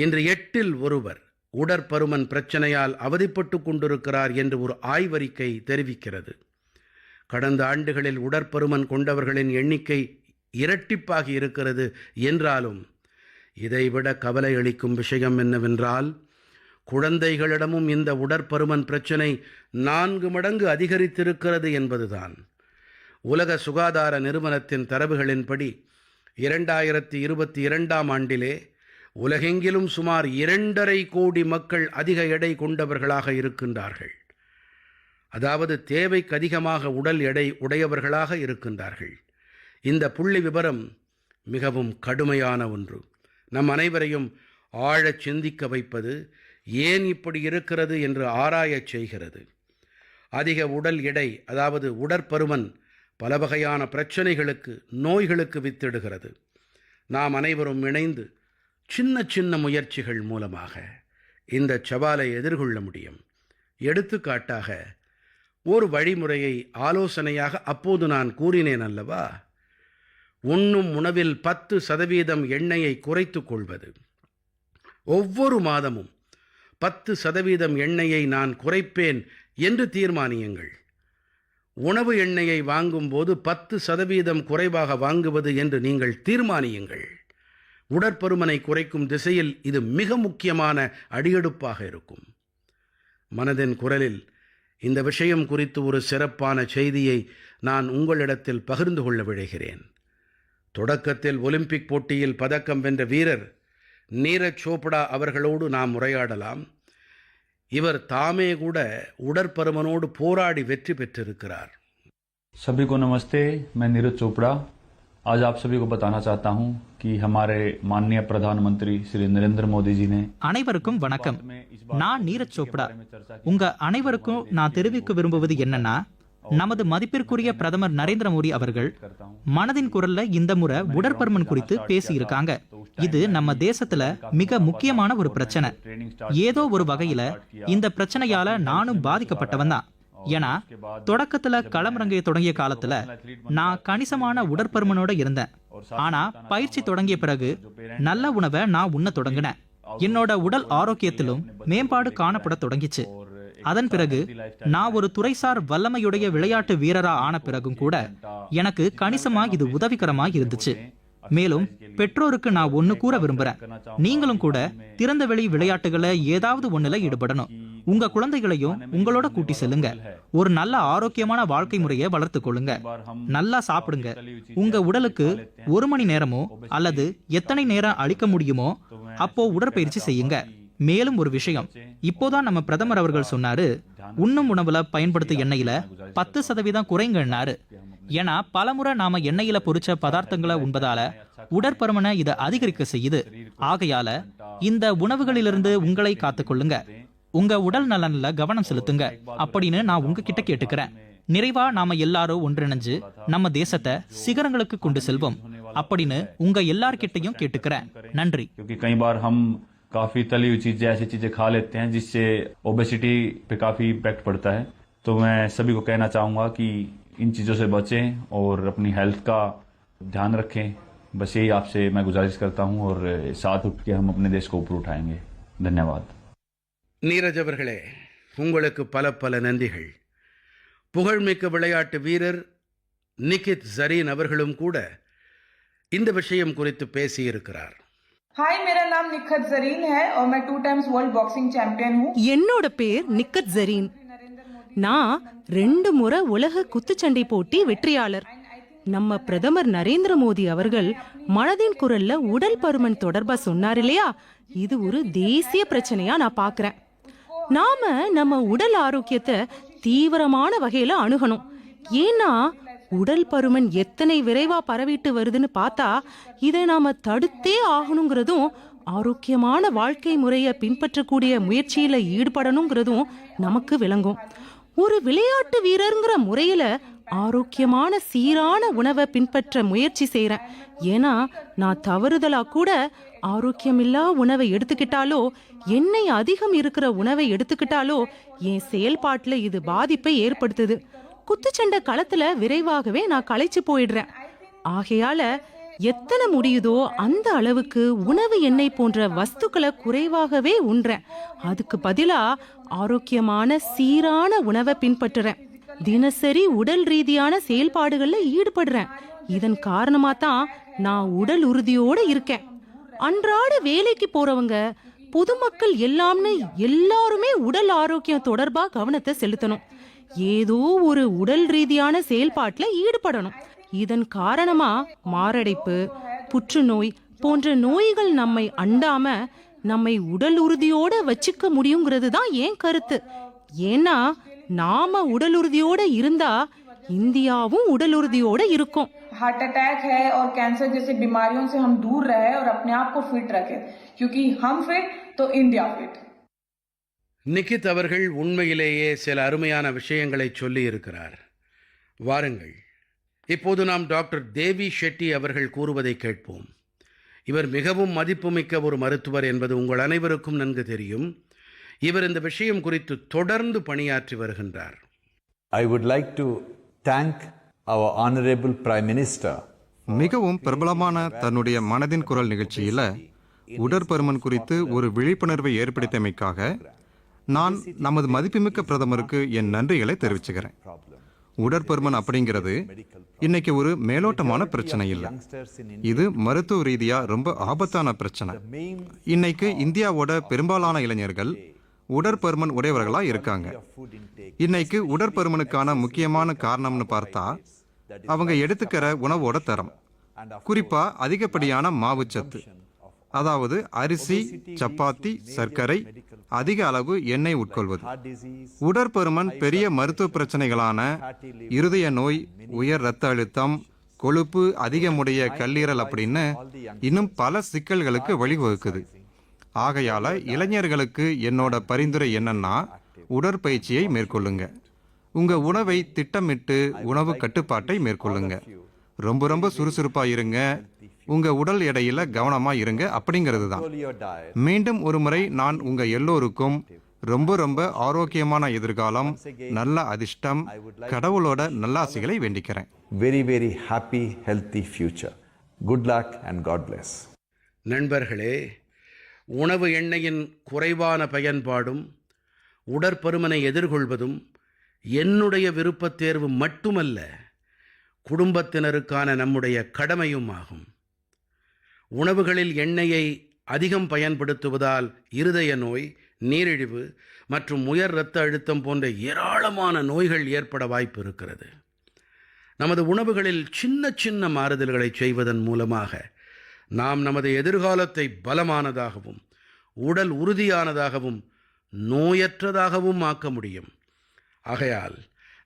இன்று எட்டில் ஒருவர் உடற்பருமன் பிரச்சனையால் அவதிப்பட்டு கொண்டிருக்கிறார் என்று ஒரு ஆய்வறிக்கை தெரிவிக்கிறது. கடந்த ஆண்டுகளில் உடற்பருமன் கொண்டவர்களின் எண்ணிக்கை இரட்டிப்பாகி இருக்கிறது என்றாலும் இதைவிட கவலை அளிக்கும் விஷயம் என்னவென்றால் குழந்தைகளிடமும் இந்த உடற்பருமன் பிரச்சனை நான்கு மடங்கு அதிகரித்திருக்கிறது என்பதுதான். உலக சுகாதார நிறுவனத்தின் தரவுகளின்படி இரண்டாயிரத்தி இருபத்தி இரண்டாம் ஆண்டிலே உலகெங்கிலும் சுமார் இரண்டரை கோடி மக்கள் அதிக எடை கொண்டவர்களாக இருக்கின்றார்கள். அதாவது தேவைக்கு அதிகமாக உடல் எடை உடையவர்களாக இருக்கின்றார்கள். இந்த புள்ளி விவரம் மிகவும் கடுமையான ஒன்று. நம் அனைவரையும் ஆழச் சிந்திக்க வைப்பது ஏன் இப்படி இருக்கிறது என்று ஆராயச் செய்கிறது. அதிக உடல் எடை அதாவது உடற்பருமன் பல வகையான பிரச்சனைகளுக்கு நோய்களுக்கு வித்திடுகிறது. நாம் அனைவரும் இணைந்து சின்ன சின்ன முயற்சிகள் மூலமாக இந்த சவாலை எதிர்கொள்ள முடியும். எடுத்துக்காட்டாக ஒரு வழிமுறையை ஆலோசனையாக அப்போது நான் கூறினேன் அல்லவா? உண்ணும் உணவில் பத்து சதவீதம் எண்ணெயை குறைத்துக் கொள்வது. ஒவ்வொரு மாதமும் பத்து சதவீதம் எண்ணெயை நான் குறைப்பேன் என்று தீர்மானியுங்கள். உணவு எண்ணெயை வாங்கும்போது பத்து சதவீதம் குறைவாக வாங்குவது என்று நீங்கள் தீர்மானியுங்கள். உடற்பருமனை குறைக்கும் திசையில் இது மிக முக்கியமான அடியெடுப்பாக இருக்கும் மனதின் குரலில் இந்த விஷயம் குறித்து ஒரு சிறப்பான செய்தியை நான் உங்களிடத்தில் பகிர்ந்து கொள்ள விழைகிறேன் தொடக்கத்தில் ஒலிம்பிக் போட்டியில் பதக்கம் வென்ற வீரர் நீரஜ் சோப்டா அவர்களோடு நாம் உரையாடலாம் இவர் தாமே கூட உடற்பருமனோடு போராடி வெற்றி பெற்றிருக்கிறார் सभी को नमस्ते मैं नीरज चोपड़ा आज आप सभी को बताना चाहता हूं कि हमारे माननीय प्रधानमंत्री श्री नरेंद्र मोदी जी ने அனைவருக்கும் வணக்கம் நான் நீரஜ் சோப்டா உங்க அனைவருக்கும் நான் தெரிவிக்க விரும்புவது என்னன்னா நமது மதிப்பிற்குரிய பிரதமர் நரேந்திர மோடி அவர்கள் மனதின் குரல்ல இந்த முறை உடற்பருமன் குறித்து பேசியிருக்காங்க இது நம்ம தேசத்துல மிக முக்கியமான ஒரு பிரச்சனை ஏதோ ஒரு வகையில இந்த பிரச்சனையால நானும் பாதிக்கப்பட்டவன் தான் ஏன்னா தொடக்கத்துல களமிறங்க தொடங்கிய காலத்துல நான் கணிசமான உடற்பருமனோட இருந்தேன். ஆனா பயிற்சி தொடங்கிய பிறகு நல்ல உணவை நான் உண்ண தொடங்கினேன். என்னோட உடல் ஆரோக்கியத்திலும் மேம்பாடு காணப்பட தொடங்கிச்சு. அதன் பிறகு நான் ஒரு துறைசார் வல்லமையுடைய விளையாட்டு வீரரா ஆன பிறகும் கூட எனக்கு கணிசமா இது உதவிகரமா இருந்துச்சு. மேலும் பெற்றோருக்கு நான் ஒண்ணு கூற விரும்புறேன். நீங்களும் கூட திறந்தவெளி விளையாட்டுகளை ஏதாவது ஒண்ணுல ஈடுபடணும். உங்க குழந்தைகளையும் உங்களோட கூட்டி செல்லுங்க ஒரு நல்ல ஆரோக்கியமான வாழ்க்கை முறையை வளர்த்துக் கொள்ளுங்க நல்லா சாப்பிடுங்க உங்க உடலுக்கு ஒரு மணி நேரமோ அல்லது எத்தனை நேரம் அளிக்க முடியுமோ அப்போ உடற்பயிற்சி செய்யுங்க மேலும் ஒரு விஷயம் இப்போதான் நம்ம பிரதமர் அவர்கள் சொன்னாரு உண்ணும் உணவுல பயன்படுத்தும் எண்ணெயில பத்து சதவீதம் குறைங்கன்னாரு ஏன்னா பலமுறை நாம எண்ணெயில பொரிச்ச பதார்த்தங்களை உண்பதால உடற்பருமனை இதை அதிகரிக்க செய்யுது ஆகையால இந்த உணவுகளிலிருந்து உங்களை காத்துக்கொள்ளுங்க உங்க உடல் நலன்ல கவனம் செலுத்துங்க அப்படின்னு நான் உங்ககிட்ட கேட்டுக்கிறேன் நிறைவா நாம எல்லாரும் ஒன்றிணைஞ்சு நம்ம தேசத்தை சிகரங்களுக்கு கொண்டு செல்வோம் அப்படின்னு உங்க எல்லார்கிட்டையும் கேட்டுக்கிறேன் நன்றி क्योंकि कई बार हम काफी तली हुई चीजें ऐसी चीजें खा लेते हैं जिससे ओबेसिटी पे काफी इम्पैक्ट पड़ता है तो मैं सभी को कहना चाहूंगा कि इन चीजों से बचें और अपनी हेल्थ का ध्यान रखें बस यही आपसे मैं गुजारिश करता हूं और साथ उठ के हम अपने देश को ऊपर उठाएंगे धन्यवाद நீரஜ் அவர்களே உங்களுக்கு பல பல நன்றிகள் புகழ்மிக்க விளையாட்டு வீரர் நிகித் ஜரீன் அவர்களும் கூட இந்த விஷயம் குறித்து பேசியிருக்கிறார் हाय मेरा नाम निखत जरीन है और मैं two times world boxing champion हूँ என்னோட பேர் நிக்கத் ஜரீன் நான் ரெண்டு முறை உலக குத்துச்சண்டை போட்டி வெற்றியாளர் நம்ம பிரதமர் நரேந்திர மோடி அவர்கள் மனதின் குரல்ல உடல் பருமன் தொடர்பா சொன்னார் இல்லையா இது ஒரு தேசிய பிரச்சனையா நான் பாக்குறேன் நாம நம்ம உடல் ஆரோக்கியத்தை தீவிரமான வகையில அணுகணும். ஏன்னா உடல் பருமன் எத்தனை விரைவா பரவிட்டு வருதுன்னு பார்த்தா இதை நாம தடுத்தே ஆகணுங்கிறதும் ஆரோக்கியமான வாழ்க்கை முறையை பின்பற்றக்கூடிய முயற்சியில ஈடுபடணுங்கிறதும் நமக்கு விளங்கும். ஒரு விளையாட்டு வீரருங்கிற முறையில ஆரோக்கியமான சீரான உணவை பின்பற்ற முயற்சி செய்கிறேன் ஏன்னா நான் தவறுதலா கூட ஆரோக்கியமில்லா உணவை எடுத்துக்கிட்டாலோ எண்ணெய் அதிகம் இருக்கிற உணவை எடுத்துக்கிட்டாலோ என் செயல்பாட்டில் இது பாதிப்பை ஏற்படுத்துது. குத்துச்சண்டை களத்துல விரைவாகவே நான் களைச்சு போயிடுறேன். ஆகையால எத்தனை முடியுதோ அந்த அளவுக்கு உணவு எண்ணெய் போன்ற வஸ்துக்களை குறைவாகவே உண்றேன். அதுக்கு பதிலா ஆரோக்கியமான சீரான உணவை பின்பற்றுறேன். தினசரி உடல் ரீதியான செயல்பாடுகள்ல ஈடுபடுறேன். இதன் காரணமா தான் நான் உடல் உறுதியோட இருக்கேன். அன்றாட வேலைக்கு போறவங்க பொதுமக்கள் எல்லாம்னு எல்லாருமே உடல் ஆரோக்கியம் தொடர்பா கவனத்தை செலுத்தணும். ஏதோ ஒரு உடல் ரீதியான செயல்பாட்டுல ஈடுபடணும். இதன் காரணமா மாரடைப்பு புற்றுநோய் போன்ற நோய்கள் நம்மை அண்டாம நம்மை உடல் உறுதியோட வச்சுக்க முடியுங்கிறது தான் என் கருத்து. ஏன்னா நாம உடல் உறுதியோட இருந்தா இந்தியாவும் உடல் உறுதியோட இருக்கும் हार्ट अटैक है और कैंसर जैसी बीमारियों से हम दूर रहे और अपने आप को फिट रखें क्योंकि हम फिट तो इंडिया फिट நிகித் அவர்கள் உண்மையிலேயே சில அருமையான விஷயங்களை சொல்லி இருக்கிறார் வாருங்கள் இப்போது நாம் டாக்டர் தேவி ஷெட்டி அவர்கள் கூறுவதை கேட்போம் இவர் மிகவும் மதிப்புமிக்க ஒரு மருத்துவர் என்பது உங்கள் அனைவருக்கும் நன்கு தெரியும் இவர் இந்த விஷயம் குறித்து தொடர்ந்து பணியாற்றி வருகின்றார். I would like to thank our Honorable Prime Minister. மிகவும் பிரபலமான தன்னுடைய மனதின் குரல் நிகழ்ச்சியில உடற்பருமன் குறித்து ஒரு விழிப்புணர்வை ஏற்படுத்தியமைக்காக நான் நமது மதிப்புமிக்க பிரதமருக்கு என் நன்றிகளை தெரிவிச்சுக்கிறேன். உடற்பருமன் அப்படிங்கிறது இன்னைக்கு ஒரு மேலோட்டமான பிரச்சனை இல்லை. இது மருத்துவ ரீதியா ரொம்ப ஆபத்தான பிரச்சனை. இன்னைக்கு இந்தியாவோட பெரும்பாலான இளைஞர்கள் உடற்பருமன் உடையவர்களா இருக்காங்க. இன்னைக்கு உடற்பருமனுக்கான முக்கியமான காரணம்னு பார்த்தா அவங்க எடுத்துக்கிற உணவோட தரம். குறிப்பா அதிகப்படியான மாவுச்சத்து அதாவது அரிசி சப்பாத்தி சர்க்கரை அதிக அளவு எண்ணெய் உட்கொள்வது. உடற்பருமன் பெரிய மருத்துவ பிரச்சனைகளான இருதய நோய் உயர் இரத்த அழுத்தம் கொழுப்பு அதிகமுடைய கல்லீரல் அப்படின்னு இன்னும் பல சிக்கல்களுக்கு வழிவகுக்குது. ஆகையால இளைஞர்களுக்கு என்னோட பரிந்துரை என்னன்னா உடற்பயிற்சியை மேற்கொள்ளுங்க உங்க உணவை திட்டமிட்டு உணவு கட்டுப்பாட்டை மேற்கொள்ளுங்க ரொம்ப ரொம்ப சுறுசுறுப்பா இருங்க உங்க உடல் எடையில கவனமா இருங்க அப்படிங்கிறது தான். மீண்டும் ஒரு முறை நான் உங்க எல்லோருக்கும் ரொம்ப ரொம்ப ஆரோக்கியமான எதிர்காலம் நல்ல அதிர்ஷ்டம் கடவுளோட நல்லாசிகளை வேண்டிக்கிறேன் Very, very happy, healthy future. Good luck and God bless. நண்பர்களே உணவு எண்ணெயின் குறைவான பயன்பாடும் உடற்பருமனை எதிர்கொள்வதும் என்னுடைய விருப்பத் தேர்வு மட்டுமல்ல குடும்பத்தினருக்கான நம்முடைய கடமையும் ஆகும் உணவுகளில் எண்ணெயை அதிகம் பயன்படுத்துவதால் இருதய நோய் நீரிழிவு மற்றும் உயர் இரத்த அழுத்தம் போன்ற ஏராளமான நோய்கள் ஏற்பட வாய்ப்பு இருக்கிறது. நமது உணவுகளில் சின்ன சின்ன மாறுதல்களை செய்வதன் மூலமாக நாம் நமது எதிர்காலத்தை பலமானதாகவும் உடல் உறுதியானதாகவும் நோயற்றதாகவும் ஆக்க முடியும். ஆகையால்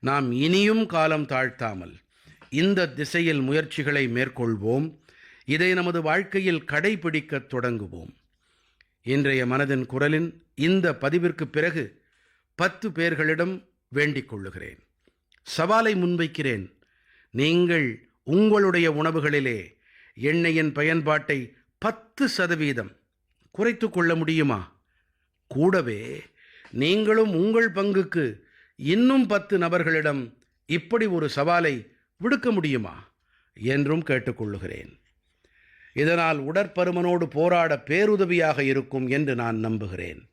நாம் இனியும் காலம் தாழ்த்தாமல் இந்த திசையில் முயற்சிகளை மேற்கொள்வோம். இதை நமது வாழ்க்கையில் கடைபிடிக்கத் தொடங்குவோம். இன்றைய மனதின் குரலின் இந்த பதிவிற்கு பிறகு பத்து பேர்களிடம் வேண்டிக் கொள்ளுகிறேன். சவாலை முன்வைக்கிறேன். நீங்கள் உங்களுடைய உணவுகளிலே எண்ணெயின் பயன்பாட்டை பத்து சதவீதம். குறைத்து கொள்ள முடியுமா? கூடவே நீங்களும் உங்கள் பங்குக்கு இன்னும் பத்து நபர்களிடம் இப்படி ஒரு சவாலை விடுக்க முடியுமா? என்றும் கேட்டுக்கொள்ளுகிறேன் இதனால் உடற்பருமனோடு போராட பேருதவியாக இருக்கும் என்று நான் நம்புகிறேன்.